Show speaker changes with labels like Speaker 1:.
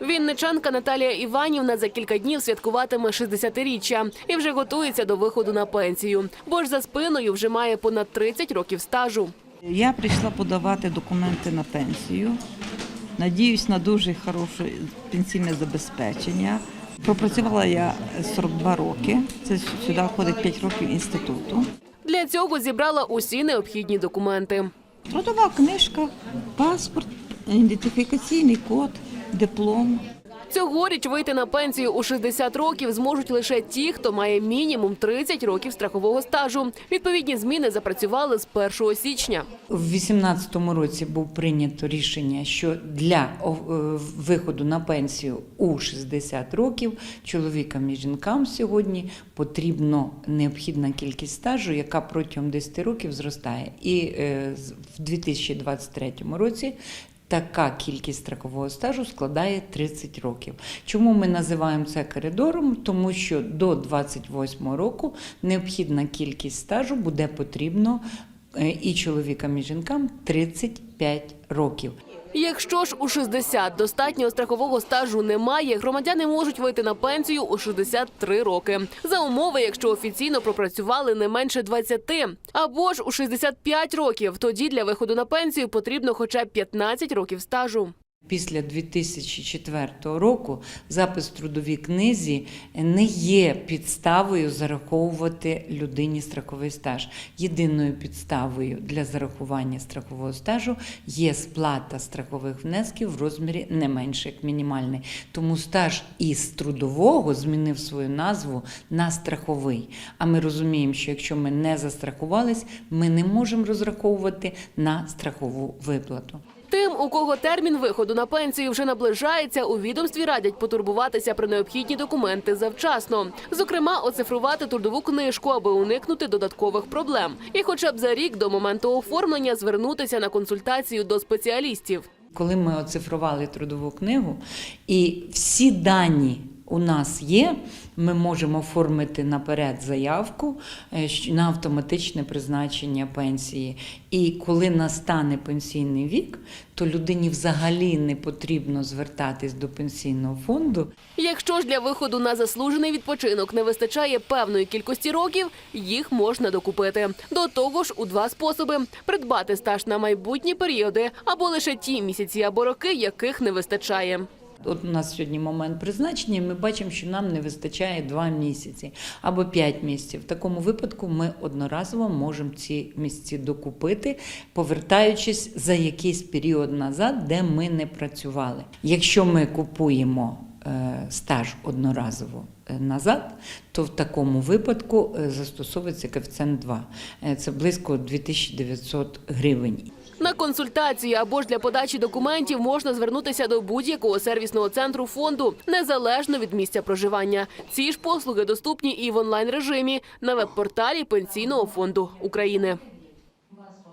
Speaker 1: Вінничанка Наталія Іванівна за кілька днів святкуватиме 60-річчя і вже готується до виходу на пенсію, бо ж за спиною вже має понад 30 років стажу.
Speaker 2: Я прийшла подавати документи на пенсію. Надіюсь на дуже хороше пенсійне забезпечення. Пропрацювала я 42 роки. Це сюди входить 5 років інституту.
Speaker 1: Для цього зібрала усі необхідні документи.
Speaker 2: Трудова книжка, паспорт, ідентифікаційний код, диплом.
Speaker 1: Цьогоріч вийти на пенсію у 60 років зможуть лише ті, хто має мінімум 30 років страхового стажу. Відповідні зміни запрацювали з 1 січня.
Speaker 3: У 2018 році був прийнято рішення, що для е, виходу на пенсію у 60 років чоловікам і жінкам сьогодні потрібно необхідна кількість стажу, яка протягом 10 років зростає. І е, в 2023 році. Така кількість страхового стажу складає 30 років. Чому ми називаємо це коридором? Тому що до 28 року необхідна кількість стажу буде потрібно е, і чоловікам, і жінкам 35 років.
Speaker 1: Якщо ж у 60 достатнього страхового стажу немає, громадяни можуть вийти на пенсію у 63 роки. За умови, якщо офіційно пропрацювали не менше 20. Або ж у 65 років. Тоді для виходу на пенсію потрібно хоча б 15 років стажу.
Speaker 3: Після 2004 року запис в трудовій книзі не є підставою зараховувати людині страховий стаж. Єдиною підставою для зарахування страхового стажу є сплата страхових внесків в розмірі не менше як мінімальний. Тому стаж із трудового змінив свою назву на страховий. А ми розуміємо, що якщо ми не застрахувались, ми не можемо розраховувати на страхову виплату.
Speaker 1: Тим, у кого термін виходу на пенсію вже наближається, у відомстві радять потурбуватися про необхідні документи завчасно. Зокрема, оцифрувати трудову книжку, аби уникнути додаткових проблем. І хоча б за рік до моменту оформлення звернутися на консультацію до спеціалістів.
Speaker 3: Коли ми оцифрували трудову книгу, і всі дані у нас є, ми можемо оформити наперед заявку е, на автоматичне призначення пенсії. І коли настане пенсійний вік, то людині взагалі не потрібно звертатись до пенсійного фонду.
Speaker 1: Якщо ж для виходу на заслужений відпочинок не вистачає певної кількості років, їх можна докупити. До того ж, у два способи: придбати стаж на майбутні періоди або лише ті місяці або роки, яких не вистачає.
Speaker 3: От у нас сьогодні момент призначення, і ми бачимо, що нам не вистачає 2 місяці або 5 місяців. В такому випадку ми одноразово можемо ці місці докупити, повертаючись за якийсь період назад, де ми не працювали. Якщо ми купуємо стаж одноразово е, назад, то в такому випадку е, застосовується коефіцієнт 2. Е, Це близько 2900 гривень.
Speaker 1: На консультацію або ж для подачі документів можна звернутися до будь-якого сервісного центру фонду незалежно від місця проживання. Ці ж послуги доступні і в онлайн режимі на веб-порталі Пенсійного фонду України.